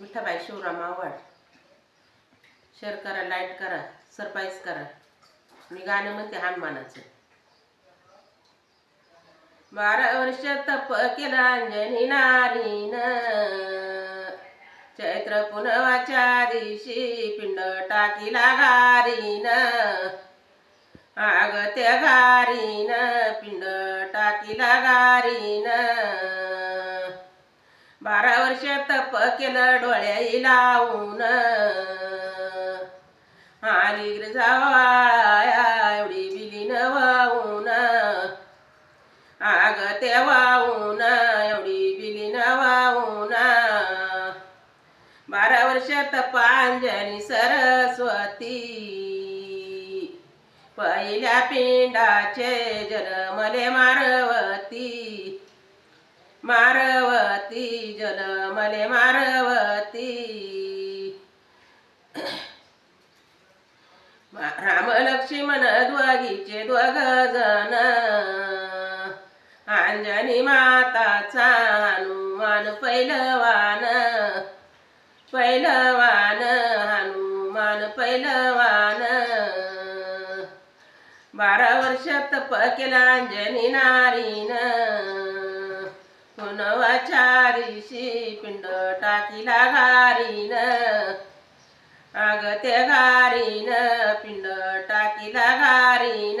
Vithabai Shivram Awhad share करा like करा surprise करा. मी गाणं म्हणते हनुमानाचं. बारा वर्ष तप केलं अंजनी नारीन. चैत्र पुनवाच्या दिवशी पिंड टाकीला गारीन. आग त्या गारीन पिंड टाकीला गारीन. बारा वर्ष तप केलं डोळ्याई लावून आणि जावाळा एवढी बिलीन वाहून आग ते वाहून एवढी बिलीन वाहून बारा वर्ष तपांजनी सरस्वती. पहिल्या पिंडाचे जन्मले मारवती. मारव पार्वती जन्मले मारवती. राम लक्ष्मण द्वागीचे द्वग जन अंजनी माताचा हनुमान पैलवान. पैलवान हनुमान पैलवान. बारा वर्ष तप केला अंजनी नारीन. पुनवाच्या पिंड टाकीला घारीन. आग ते घारीन पिंड टाकीला घारीन.